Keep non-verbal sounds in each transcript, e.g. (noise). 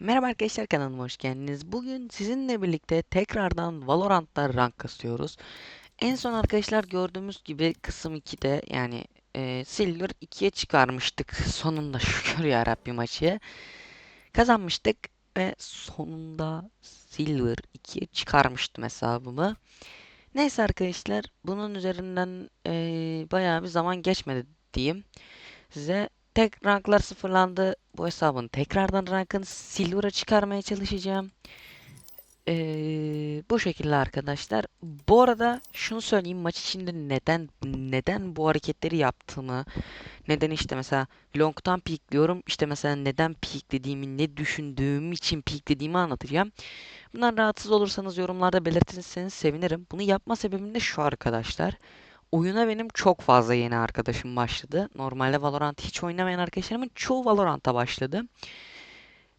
Merhaba arkadaşlar kanalıma hoş geldiniz. Bugün sizinle birlikte tekrardan Valorant'ta rank kasıyoruz. En son arkadaşlar gördüğümüz gibi kısım 2'de yani e, Silver 2'ye çıkarmıştık. (laughs) Sonunda şükür ya Rabbim maçı. Kazanmıştık ve sonunda Silver 2'ye çıkarmıştım hesabımı. Neyse arkadaşlar bunun üzerinden e, bayağı bir zaman geçmedi diyeyim. Size tek ranklar sıfırlandı. Bu hesabın tekrardan rankını silver'a çıkarmaya çalışacağım. Ee, bu şekilde arkadaşlar. Bu arada şunu söyleyeyim maç içinde neden neden bu hareketleri yaptığımı, neden işte mesela long'tan peekliyorum, işte mesela neden peeklediğimi, ne düşündüğüm için peeklediğimi anlatacağım. Bundan rahatsız olursanız yorumlarda belirtirseniz sevinirim. Bunu yapma sebebim de şu arkadaşlar. Oyuna benim çok fazla yeni arkadaşım başladı. Normalde Valorant hiç oynamayan arkadaşlarımın çoğu Valorant'a başladı.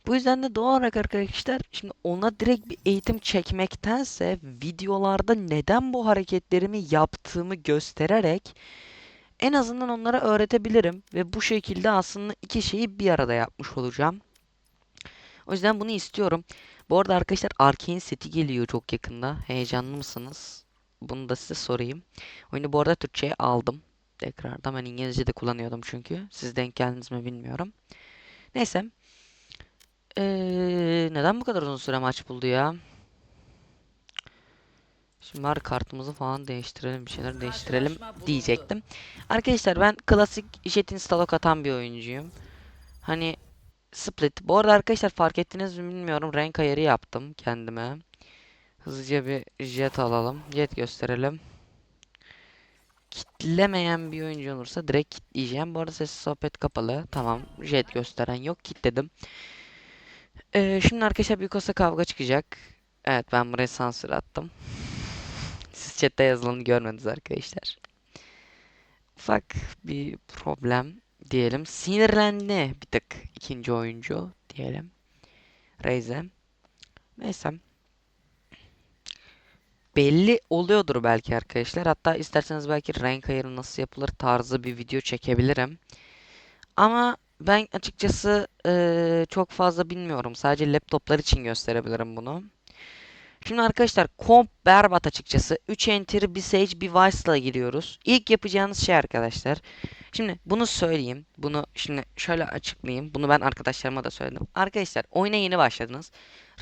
Bu yüzden de doğal olarak arkadaşlar şimdi ona direkt bir eğitim çekmektense videolarda neden bu hareketlerimi yaptığımı göstererek en azından onlara öğretebilirim ve bu şekilde aslında iki şeyi bir arada yapmış olacağım. O yüzden bunu istiyorum. Bu arada arkadaşlar Arcane seti geliyor çok yakında. Heyecanlı mısınız? Bunu da size sorayım. Oyunu bu arada Türkçe'ye aldım. Tekrardan ben İngilizce de kullanıyordum çünkü. Siz denk geldiniz mi bilmiyorum. Neyse. Ee, neden bu kadar uzun süre maç buldu ya? Şimdi bari kartımızı falan değiştirelim, bir şeyler değiştirelim diyecektim. Arkadaşlar ben klasik jet instalok atan bir oyuncuyum. Hani split. Bu arada arkadaşlar fark ettiniz mi bilmiyorum. Renk ayarı yaptım kendime. Hızlıca bir jet alalım. Jet gösterelim. Kitlemeyen bir oyuncu olursa direkt kitleyeceğim. Bu arada sessiz sohbet kapalı. Tamam. Jet gösteren yok. Kitledim. Ee, şimdi arkadaşlar büyük olsa kavga çıkacak. Evet ben buraya sansür attım. (laughs) Siz chatte yazılanı görmediniz arkadaşlar. Ufak bir problem diyelim. Sinirlendi bir tık ikinci oyuncu diyelim. Reyze. Neyse. Belli oluyordur belki arkadaşlar. Hatta isterseniz belki renk ayarı nasıl yapılır tarzı bir video çekebilirim. Ama ben açıkçası eee, çok fazla bilmiyorum. Sadece laptoplar için gösterebilirim bunu. Şimdi arkadaşlar komp berbat açıkçası. 3 enter, bir sage, bir vice'la giriyoruz. İlk yapacağınız şey arkadaşlar. Şimdi bunu söyleyeyim. Bunu şimdi şöyle açıklayayım. Bunu ben arkadaşlarıma da söyledim. Arkadaşlar oyuna yeni başladınız.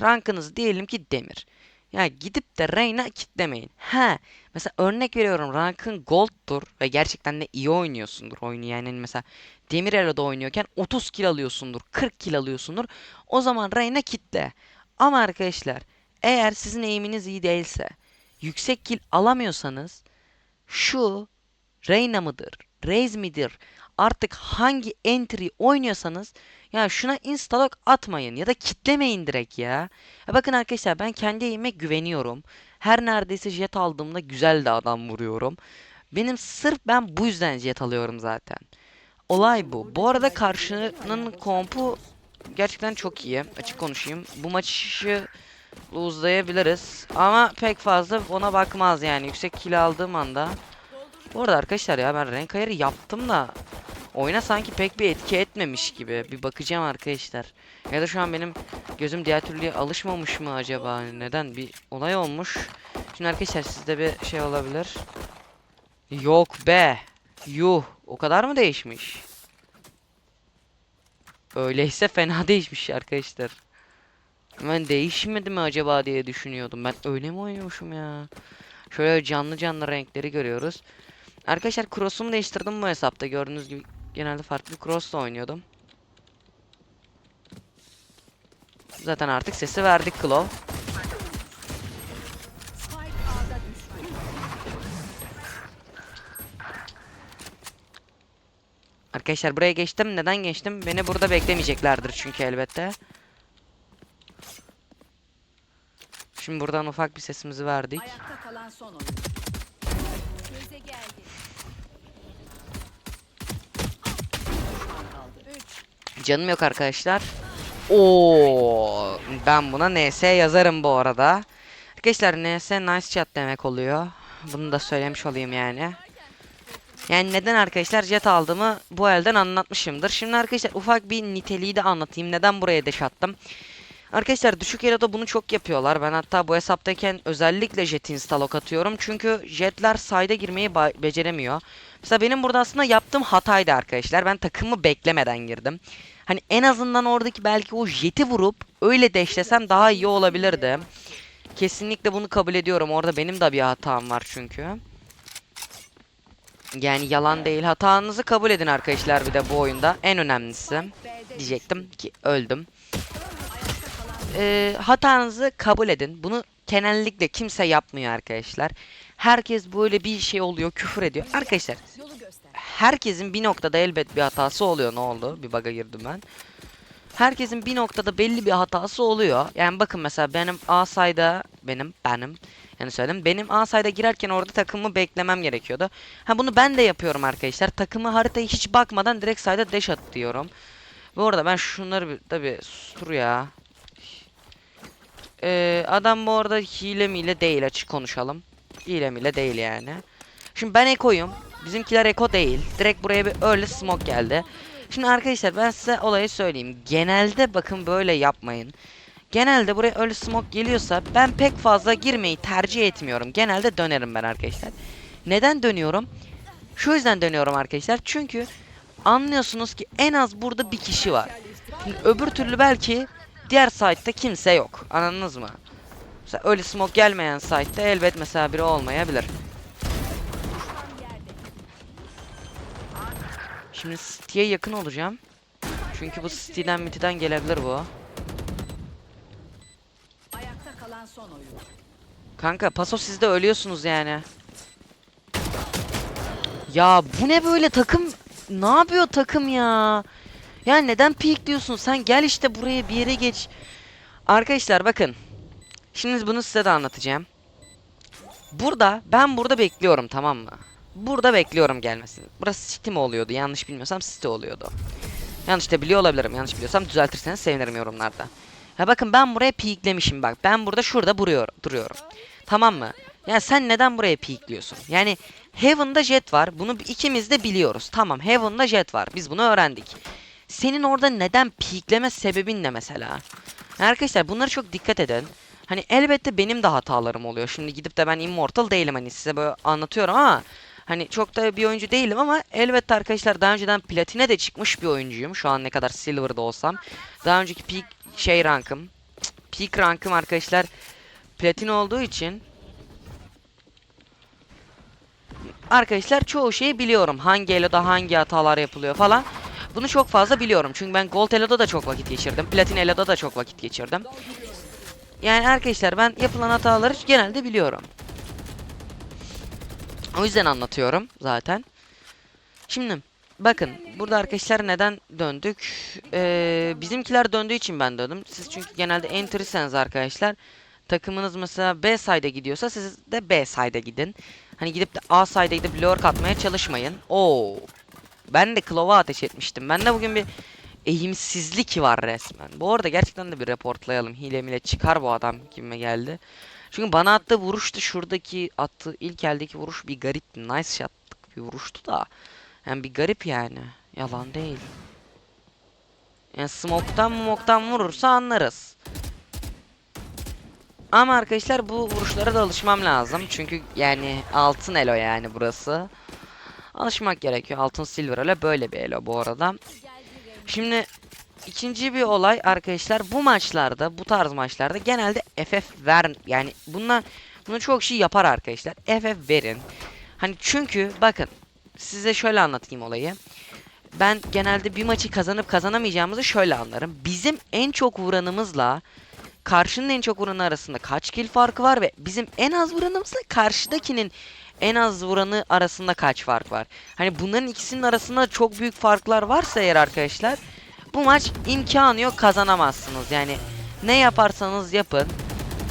Rankınız diyelim ki demir. Ya gidip de Reyna kitlemeyin. He. Mesela örnek veriyorum rankın gold'tur ve gerçekten de iyi oynuyorsundur oyunu. Yani hani mesela Demir Elo'da oynuyorken 30 kill alıyorsundur, 40 kill alıyorsundur. O zaman Reyna kitle. Ama arkadaşlar eğer sizin eğiminiz iyi değilse, yüksek kill alamıyorsanız şu Reyna mıdır, Raze midir? Artık hangi entry oynuyorsanız ya şuna instalok atmayın ya da kitlemeyin direkt ya. ya bakın arkadaşlar ben kendi eğime güveniyorum. Her neredeyse jet aldığımda güzel de adam vuruyorum. Benim sırf ben bu yüzden jet alıyorum zaten. Olay bu. Bu arada karşının kompu gerçekten çok iyi. Açık konuşayım. Bu maçı uzayabiliriz. Ama pek fazla ona bakmaz yani. Yüksek kill aldığım anda. Bu arada arkadaşlar ya ben renk ayarı yaptım da oyuna sanki pek bir etki etmemiş gibi. Bir bakacağım arkadaşlar. Ya da şu an benim gözüm diğer türlüye alışmamış mı acaba? Neden? Bir olay olmuş. Şimdi arkadaşlar sizde bir şey olabilir. Yok be. Yuh. O kadar mı değişmiş? Öyleyse fena (laughs) değişmiş arkadaşlar. Ben değişmedi mi acaba diye düşünüyordum. Ben öyle mi oynuyormuşum ya? Şöyle canlı canlı renkleri görüyoruz. Arkadaşlar cross'umu değiştirdim bu hesapta. Gördüğünüz gibi genelde farklı bir cross'la oynuyordum. Zaten artık sesi verdik Claw. Arkadaşlar buraya geçtim. Neden geçtim? Beni burada beklemeyeceklerdir çünkü elbette. Şimdi buradan ufak bir sesimizi verdik. Ayakta kalan son oyun. Göze geldi. Düşman kaldı. 3. Canım yok arkadaşlar. Oo, ben buna NS yazarım bu arada. Arkadaşlar NS nice chat demek oluyor. Bunu da söylemiş olayım yani. Yani neden arkadaşlar jet aldığımı bu elden anlatmışımdır. Şimdi arkadaşlar ufak bir niteliği de anlatayım. Neden buraya deş attım? Arkadaşlar düşük elo'da bunu çok yapıyorlar. Ben hatta bu hesaptayken özellikle jet instalok atıyorum. Çünkü jetler side'a girmeyi beceremiyor. Mesela benim burada aslında yaptığım hataydı arkadaşlar. Ben takımı beklemeden girdim. Hani en azından oradaki belki o jeti vurup öyle deşlesem daha iyi olabilirdi. Kesinlikle bunu kabul ediyorum. Orada benim de bir hatam var çünkü. Yani yalan değil. Hatanızı kabul edin arkadaşlar bir de bu oyunda. En önemlisi. Diyecektim ki öldüm. Ee, hatanızı kabul edin. Bunu genellikle kimse yapmıyor arkadaşlar. Herkes böyle bir şey oluyor, küfür ediyor. Arkadaşlar herkesin bir noktada elbet bir hatası oluyor. Ne oldu? Bir bug'a girdim ben. Herkesin bir noktada belli bir hatası oluyor. Yani bakın mesela benim A sayda benim benim yani söyledim. Benim A sayda girerken orada takımı beklemem gerekiyordu. Ha bunu ben de yapıyorum arkadaşlar. Takımı haritaya hiç bakmadan direkt sayda dash at diyorum. Ve orada ben şunları bir tabi sustur ya. Ee, adam bu arada hile miyle değil açık konuşalım. Hile miyle değil yani. Şimdi ben ekoyum. Bizimkiler eko değil. Direkt buraya bir early smoke geldi. Şimdi arkadaşlar ben size olayı söyleyeyim. Genelde bakın böyle yapmayın. Genelde buraya early smoke geliyorsa ben pek fazla girmeyi tercih etmiyorum. Genelde dönerim ben arkadaşlar. Neden dönüyorum? Şu yüzden dönüyorum arkadaşlar. Çünkü anlıyorsunuz ki en az burada bir kişi var. Şimdi öbür türlü belki diğer site'da kimse yok. Anladınız mı? Mesela öyle smoke gelmeyen site'da elbet mesela biri olmayabilir. Şimdi City'ye yakın olacağım. Çünkü bu City'den mitiden gelebilir bu. Ayakta kalan son oyun. Kanka paso siz de ölüyorsunuz yani. Ya bu ne böyle takım? Ne yapıyor takım ya? Ya neden peek diyorsun? Sen gel işte buraya bir yere geç. Arkadaşlar bakın. Şimdi bunu size de anlatacağım. Burada ben burada bekliyorum tamam mı? Burada bekliyorum gelmesini. Burası City mi oluyordu? Yanlış bilmiyorsam City oluyordu. Yanlış da biliyor olabilirim. Yanlış biliyorsam düzeltirseniz sevinirim yorumlarda. Ya bakın ben buraya peeklemişim bak. Ben burada şurada duruyor, duruyorum. Tamam mı? Ya sen neden buraya peekliyorsun? Yani Heaven'da jet var. Bunu ikimiz de biliyoruz. Tamam Heaven'da jet var. Biz bunu öğrendik. Senin orada neden peekleme sebebin ne mesela? Arkadaşlar bunlara çok dikkat edin. Hani elbette benim de hatalarım oluyor. Şimdi gidip de ben immortal değilim hani size böyle anlatıyorum ama hani çok da bir oyuncu değilim ama elbette arkadaşlar daha önceden platine de çıkmış bir oyuncuyum. Şu an ne kadar silver'da olsam. Daha önceki peak şey rankım. Peak rankım arkadaşlar platin olduğu için arkadaşlar çoğu şeyi biliyorum. Hangi elo'da hangi hatalar yapılıyor falan. Bunu çok fazla biliyorum. Çünkü ben Gold Elo'da da çok vakit geçirdim. Platin Elo'da da çok vakit geçirdim. Yani arkadaşlar ben yapılan hataları genelde biliyorum. O yüzden anlatıyorum zaten. Şimdi bakın burada arkadaşlar neden döndük? Ee, bizimkiler döndüğü için ben döndüm. Siz çünkü genelde entry'seniz arkadaşlar takımınız mesela B side'e gidiyorsa siz de B side'e gidin. Hani gidip de A side'e gidip lure atmaya çalışmayın. Oo. Ben de Clove'a ateş etmiştim. Ben de bugün bir eğimsizlik var resmen. Bu arada gerçekten de bir reportlayalım. Hile mile çıkar bu adam kime geldi. Çünkü bana attığı vuruş da şuradaki attığı ilk eldeki vuruş bir garipti. Nice shot'lık bir vuruştu da. Yani bir garip yani. Yalan değil. Yani smoke'tan moktan vurursa anlarız. Ama arkadaşlar bu vuruşlara da alışmam lazım. Çünkü yani altın elo yani burası. Alışmak gerekiyor. Altın silver elo böyle bir elo bu arada. Şimdi ikinci bir olay arkadaşlar bu maçlarda bu tarz maçlarda genelde FF ver yani bunlar bunu çok şey yapar arkadaşlar. FF verin. Hani çünkü bakın size şöyle anlatayım olayı. Ben genelde bir maçı kazanıp kazanamayacağımızı şöyle anlarım. Bizim en çok vuranımızla karşının en çok vuranı arasında kaç kill farkı var ve bizim en az vuranımızla karşıdakinin en az vuranı arasında kaç fark var? Hani bunların ikisinin arasında çok büyük farklar varsa eğer arkadaşlar bu maç imkanı yok kazanamazsınız. Yani ne yaparsanız yapın.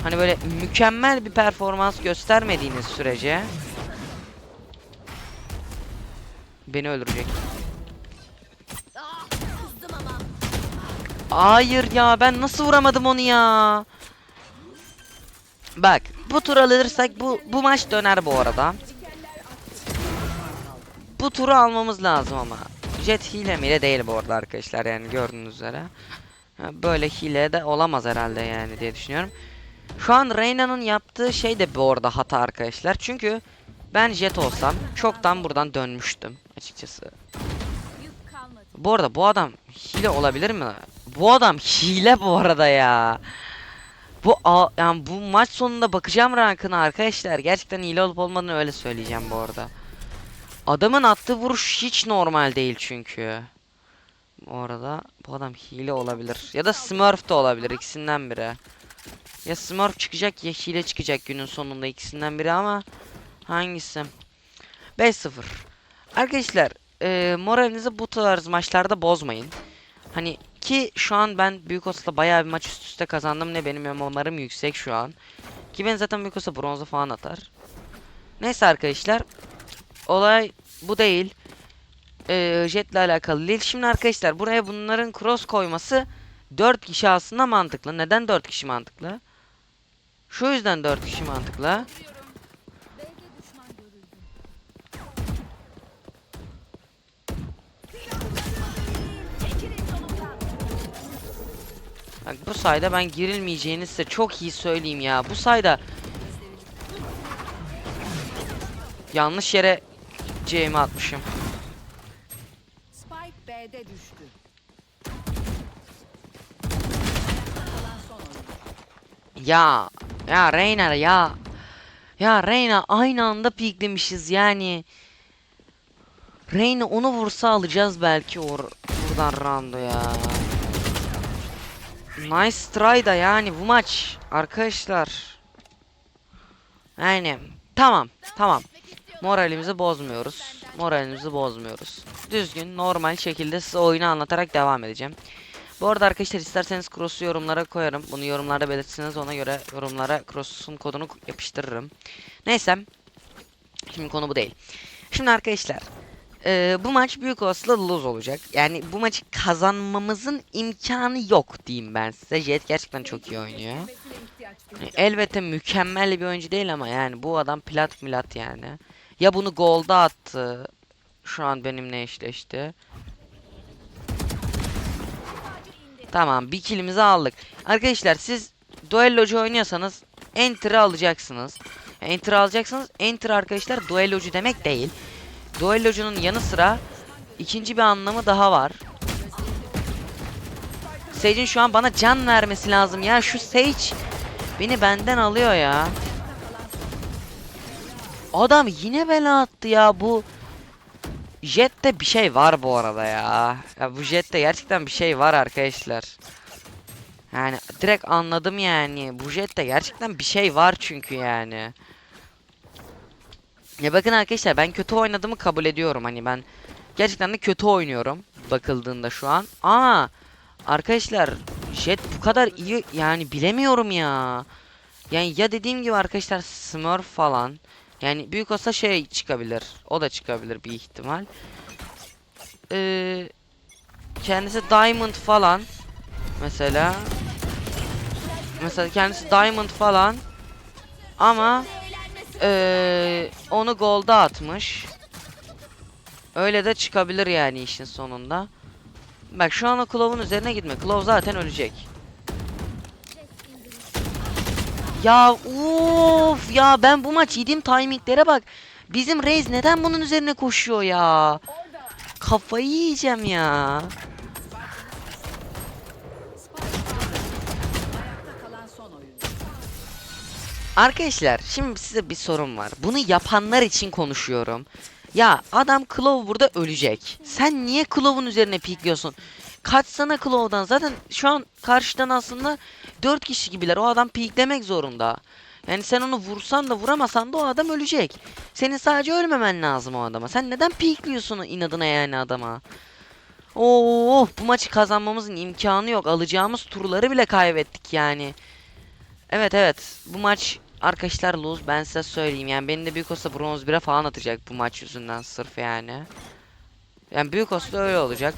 Hani böyle mükemmel bir performans göstermediğiniz sürece beni öldürecek. Ama. Hayır ya ben nasıl vuramadım onu ya? Bak bu tur alırsak bu bu maç döner bu arada. Bu turu almamız lazım ama. Jet hile mile değil bu arada arkadaşlar yani gördüğünüz üzere. Böyle hile de olamaz herhalde yani diye düşünüyorum. Şu an Reyna'nın yaptığı şey de bu arada hata arkadaşlar. Çünkü ben jet olsam çoktan buradan dönmüştüm açıkçası. Bu arada bu adam hile olabilir mi? Bu adam hile bu arada ya. Bu a- yani bu maç sonunda bakacağım rankına arkadaşlar. Gerçekten hile olup olmadığını öyle söyleyeceğim bu arada. Adamın attığı vuruş hiç normal değil çünkü. Bu arada bu adam hile olabilir. Ya da Smurf da olabilir ikisinden biri. Ya Smurf çıkacak ya hile çıkacak günün sonunda ikisinden biri ama hangisi? 5-0. Arkadaşlar e, moralinizi bu tarz maçlarda bozmayın. Hani ki şu an ben Büyük Osa'da bayağı bir maç üst üste kazandım ne benim MMR'ım yüksek şu an. Ki ben zaten Büyük Osa bronzu falan atar. Neyse arkadaşlar. Olay bu değil. Ee, jetle alakalı değil. Şimdi arkadaşlar buraya bunların cross koyması 4 kişi aslında mantıklı. Neden 4 kişi mantıklı? Şu yüzden 4 kişi mantıklı. Bak bu sayda ben girilmeyeceğini size çok iyi söyleyeyim ya. Bu sayda yanlış yere C'mi atmışım. Spike B'de düştü. Ya ya Reyna ya. Ya Reyna aynı anda piklemişiz yani. Reyna onu vursa alacağız belki or buradan rando ya. Nice try da yani bu maç arkadaşlar. Yani tamam tamam. Moralimizi bozmuyoruz. Moralimizi bozmuyoruz. Düzgün normal şekilde size oyunu anlatarak devam edeceğim. Bu arada arkadaşlar isterseniz cross'u yorumlara koyarım. Bunu yorumlarda belirtirseniz ona göre yorumlara cross'un kodunu yapıştırırım. Neyse. Şimdi konu bu değil. Şimdi arkadaşlar. Eee, bu maç büyük olasılıkla lose olacak. Yani bu maçı kazanmamızın imkanı yok diyeyim ben size. Jet gerçekten çok iyi oynuyor. Elbette mükemmel bir oyuncu değil ama yani bu adam plat milat yani. Ya bunu golda attı. Şu an benimle eşleşti. Tamam bir killimizi aldık. Arkadaşlar siz duellocu oynuyorsanız enter'ı alacaksınız. Enter alacaksınız. Enter arkadaşlar duellocu demek değil. Duellocunun yanı sıra ikinci bir anlamı daha var. Sage'in şu an bana can vermesi lazım ya. Şu Sage beni benden alıyor ya. Adam yine bela attı ya bu. Jet'te bir şey var bu arada ya. Ya bu Jet'te gerçekten bir şey var arkadaşlar. Yani direkt anladım yani. Bu Jet'te gerçekten bir şey var çünkü yani. Ya bakın arkadaşlar ben kötü oynadığımı kabul ediyorum. Hani ben gerçekten de kötü oynuyorum bakıldığında şu an. Ama arkadaşlar Jet bu kadar iyi yani bilemiyorum ya. Yani ya dediğim gibi arkadaşlar Smurf falan. Yani büyük olsa şey çıkabilir. O da çıkabilir bir ihtimal. Ee, kendisi Diamond falan. Mesela. Mesela kendisi Diamond falan. Ama ee, onu golda atmış. Öyle de çıkabilir yani işin sonunda. Bak şu an o Clove'un üzerine gitme. Clove zaten ölecek. Ya of ya ben bu maç yediğim timinglere bak. Bizim Reis neden bunun üzerine koşuyor ya? Kafayı yiyeceğim ya. Arkadaşlar şimdi size bir sorum var. Bunu yapanlar için konuşuyorum. Ya adam Claw burada ölecek. Sen niye Claw'un üzerine pikliyorsun? Kaçsana Claw'dan. Zaten şu an karşıdan aslında 4 kişi gibiler. O adam piklemek zorunda. Yani sen onu vursan da vuramasan da o adam ölecek. Senin sadece ölmemen lazım o adama. Sen neden pikliyorsun inadına yani adama? Oo, bu maçı kazanmamızın imkanı yok. Alacağımız turları bile kaybettik yani. Evet evet. Bu maç arkadaşlar lose ben size söyleyeyim. Yani benim de büyük olsa bronz 1'e falan atacak bu maç yüzünden sırf yani. Yani büyük olsa öyle olacak.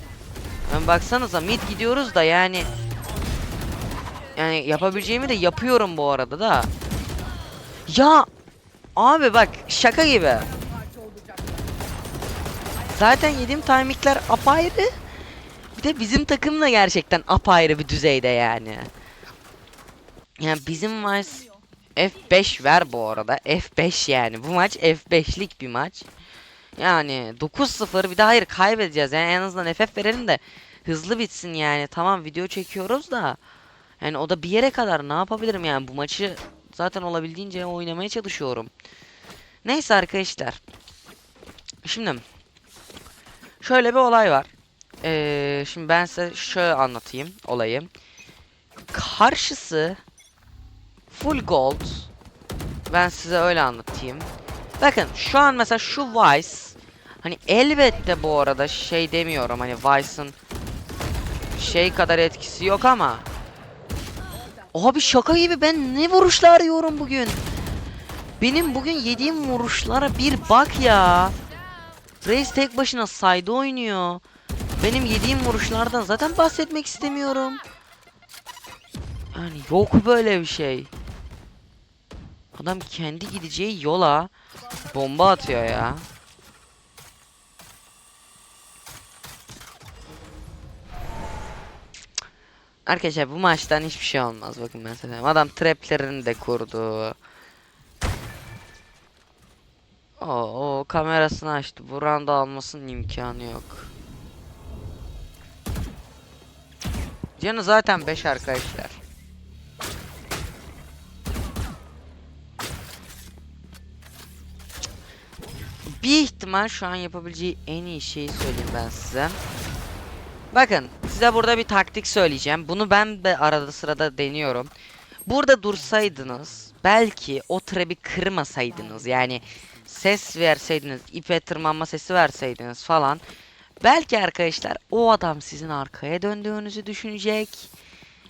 Yani baksanıza mid gidiyoruz da yani yani yapabileceğimi de yapıyorum bu arada da. Ya abi bak şaka gibi. Zaten yediğim timingler apayrı. Bir de bizim takım da gerçekten apayrı bir düzeyde yani. Yani bizim Vice F5 ver bu arada. F5 yani. Bu maç F5'lik bir maç. Yani 9-0 bir de hayır kaybedeceğiz. Yani en azından FF verelim de hızlı bitsin yani. Tamam video çekiyoruz da. Yani o da bir yere kadar ne yapabilirim yani bu maçı zaten olabildiğince oynamaya çalışıyorum. Neyse arkadaşlar. Şimdi şöyle bir olay var. Ee, şimdi ben size şöyle anlatayım olayı. Karşısı full gold. Ben size öyle anlatayım. Bakın şu an mesela şu Vice hani elbette bu arada şey demiyorum hani Vice'ın şey kadar etkisi yok ama Oha bir şaka gibi ben ne vuruşlar yiyorum bugün. Benim bugün yediğim vuruşlara bir bak ya. Reis tek başına sayda oynuyor. Benim yediğim vuruşlardan zaten bahsetmek istemiyorum. Yani yok böyle bir şey. Adam kendi gideceği yola bomba atıyor ya. Arkadaşlar bu maçtan hiçbir şey olmaz. Bakın ben size. Adam traplerini de kurdu. Oo, kamerasını açtı. Buran da almasının imkanı yok. Canı zaten 5 arkadaşlar. Bir ihtimal şu an yapabileceği en iyi şeyi söyleyeyim ben size. Bakın size burada bir taktik söyleyeceğim. Bunu ben de arada sırada deniyorum. Burada dursaydınız belki o trebi kırmasaydınız yani ses verseydiniz ipe tırmanma sesi verseydiniz falan belki arkadaşlar o adam sizin arkaya döndüğünüzü düşünecek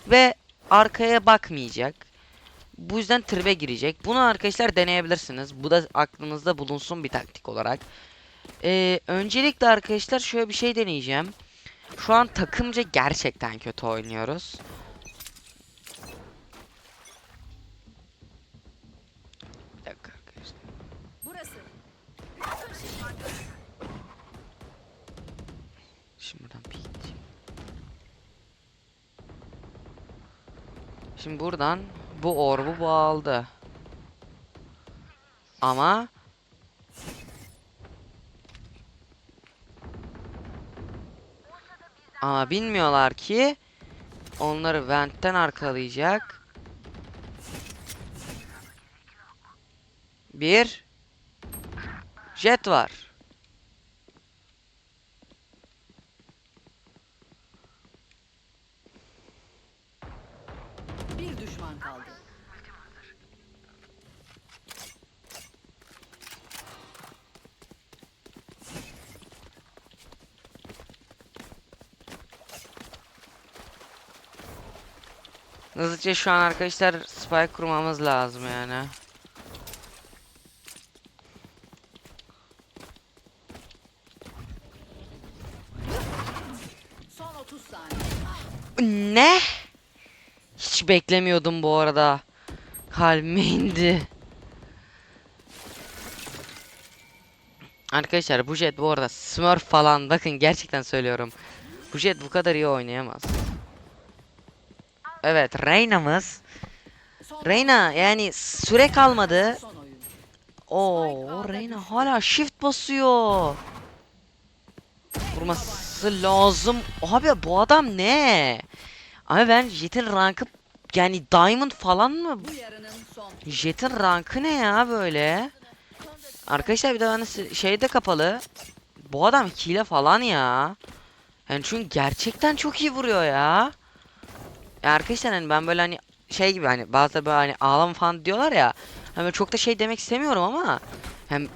ve arkaya bakmayacak. Bu yüzden tribe girecek. Bunu arkadaşlar deneyebilirsiniz. Bu da aklınızda bulunsun bir taktik olarak. Ee, öncelikle arkadaşlar şöyle bir şey deneyeceğim. Şu an takımca gerçekten kötü oynuyoruz. Bir dakika arkadaşlar. Burası. Şimdi buradan bir gideceğim. Şimdi buradan bu orbu bu aldı. Ama Ama bilmiyorlar ki onları ventten arkalayacak. Bir jet var. Hızlıca şu an arkadaşlar spike kurmamız lazım yani. Son 30 saniye. Ne? Hiç beklemiyordum bu arada. Kalbime indi. Arkadaşlar bu jet bu arada smurf falan bakın gerçekten söylüyorum. Bu jet bu kadar iyi oynayamaz. Evet Reyna'mız. Reyna yani süre kalmadı. Oo Reyna hala shift basıyor. Vurması lazım. Abi bu adam ne? Abi ben Jet'in rankı yani Diamond falan mı? Jet'in rankı ne ya böyle? Arkadaşlar bir de ben de şeyde kapalı. Bu adam hile falan ya. Yani çünkü gerçekten çok iyi vuruyor ya. Ya arkadaşlar hani ben böyle hani şey gibi hani bazı böyle hani ağlama falan diyorlar ya. Hani çok da şey demek istemiyorum ama hem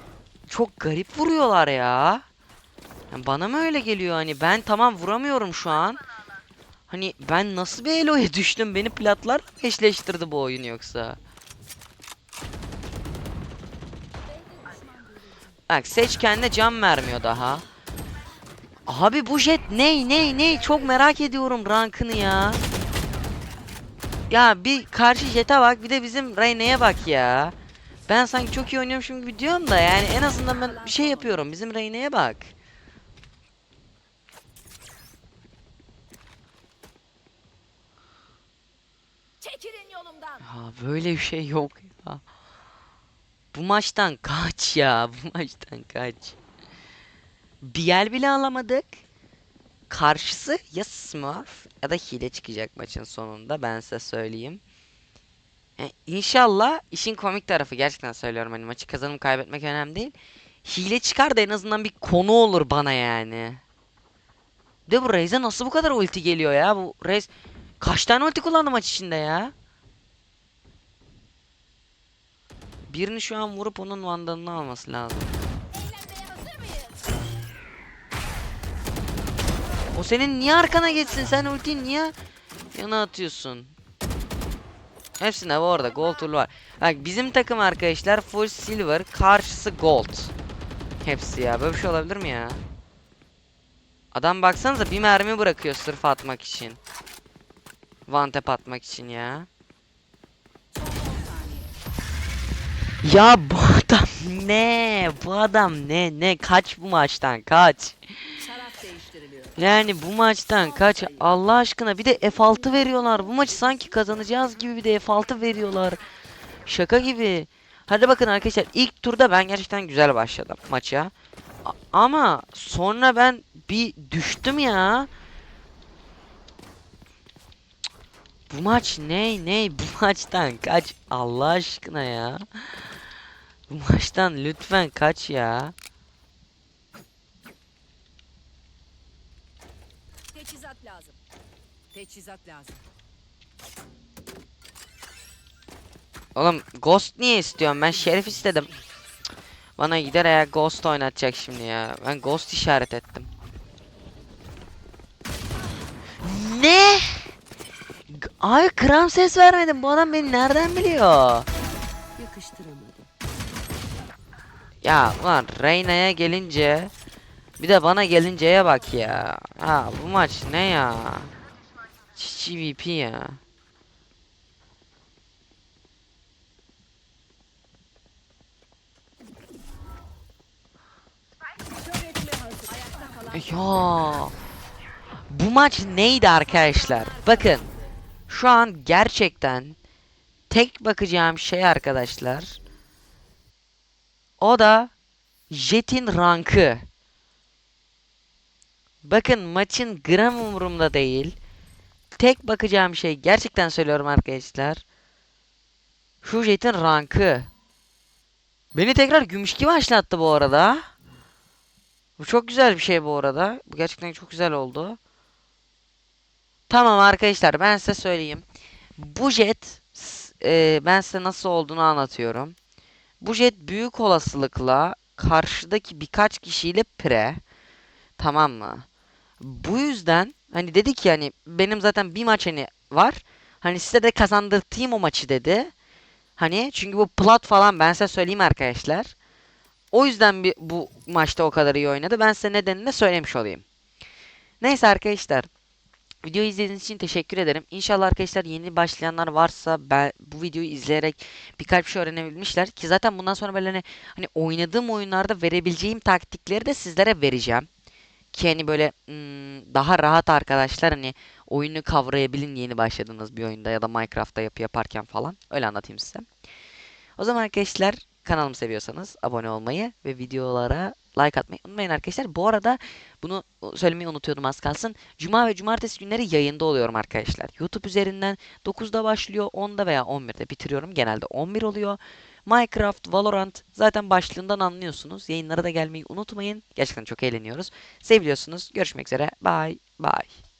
çok garip vuruyorlar ya. Yani bana mı öyle geliyor hani ben tamam vuramıyorum şu an. Hani ben nasıl bir Elo'ya (laughs) düştüm beni platlar eşleştirdi bu oyun yoksa. Bak seç kendine can vermiyor daha. Abi bu jet ney ney ney çok merak ediyorum rankını ya. Ya bir karşı Jet'e bak bir de bizim Reyne'ye bak ya. Ben sanki çok iyi oynuyormuşum gibi diyorum da yani en azından ben bir şey yapıyorum. Bizim Reyne'ye bak. Çekilin yolumdan. Ya böyle bir şey yok ya. Bu maçtan kaç ya. Bu maçtan kaç. Bir yer bile alamadık. Karşısı ya Smurf ya da hile çıkacak maçın sonunda ben size söyleyeyim. E, İnşallah işin komik tarafı gerçekten söylüyorum hani maçı kazanıp kaybetmek önemli değil. Hile çıkar da en azından bir konu olur bana yani. De bu Raze'e nasıl bu kadar ulti geliyor ya? Bu Raze kaç tane ulti kullandı maç içinde ya? Birini şu an vurup onun vandalını alması lazım. O senin niye arkana geçsin? Sen ultiyi niye yana atıyorsun? Hepsinde bu arada gold tool var. Bak bizim takım arkadaşlar full silver, karşısı gold. Hepsi ya. Böyle bir şey olabilir mi ya? Adam baksanıza bir mermi bırakıyor sırf atmak için. One tap atmak için ya. Ya bu adam ne? Bu adam ne? Ne? Kaç bu maçtan? Kaç? Yani bu maçtan kaç Allah aşkına bir de F6 veriyorlar. Bu maçı sanki kazanacağız gibi bir de F6 veriyorlar. Şaka gibi. Hadi bakın arkadaşlar ilk turda ben gerçekten güzel başladım maça. Ama sonra ben bir düştüm ya. Bu maç ne ne bu (laughs) maçtan kaç Allah aşkına ya. Bu maçtan lütfen kaç ya. Teçhizat lazım. Teçhizat lazım. Oğlum Ghost niye istiyorum? Ben Şerif istedim. Bana gider ayak Ghost oynatacak şimdi ya. Ben Ghost işaret ettim. Ne? Ay kram ses vermedim. Bu adam beni nereden biliyor? Yakıştıramadım. Ya ulan Reyna'ya gelince bir de bana gelinceye bak ya. Ha bu maç ne ya? GVP ya. Ya. Bu maç neydi arkadaşlar? Bakın. Şu an gerçekten tek bakacağım şey arkadaşlar. O da Jet'in rankı. Bakın maçın gram umurumda değil. Tek bakacağım şey gerçekten söylüyorum arkadaşlar. Şu Jet'in rankı. Beni tekrar gümüş gibi başlattı bu arada. Bu çok güzel bir şey bu arada. Bu gerçekten çok güzel oldu. Tamam arkadaşlar ben size söyleyeyim. Bu jet e, ben size nasıl olduğunu anlatıyorum. Bu jet büyük olasılıkla karşıdaki birkaç kişiyle pre. Tamam mı? Bu yüzden hani dedi ki hani benim zaten bir maç hani var. Hani size de kazandırtayım o maçı dedi. Hani çünkü bu plat falan ben size söyleyeyim arkadaşlar. O yüzden bir, bu maçta o kadar iyi oynadı. Ben size nedenini de söylemiş olayım. Neyse arkadaşlar. Videoyu izlediğiniz için teşekkür ederim. İnşallah arkadaşlar yeni başlayanlar varsa ben bu videoyu izleyerek birkaç bir şey öğrenebilmişler. Ki zaten bundan sonra böyle hani, hani oynadığım oyunlarda verebileceğim taktikleri de sizlere vereceğim. Ki hani böyle daha rahat arkadaşlar hani oyunu kavrayabilin yeni başladığınız bir oyunda ya da Minecraft'ta yapı yaparken falan. Öyle anlatayım size. O zaman arkadaşlar kanalımı seviyorsanız abone olmayı ve videolara like atmayı unutmayın arkadaşlar. Bu arada bunu söylemeyi unutuyordum az kalsın. Cuma ve cumartesi günleri yayında oluyorum arkadaşlar. YouTube üzerinden 9'da başlıyor, 10'da veya 11'de bitiriyorum. Genelde 11 oluyor. Minecraft, Valorant zaten başlığından anlıyorsunuz. Yayınlara da gelmeyi unutmayın. Gerçekten çok eğleniyoruz. Seviliyorsunuz. Görüşmek üzere. Bye bye.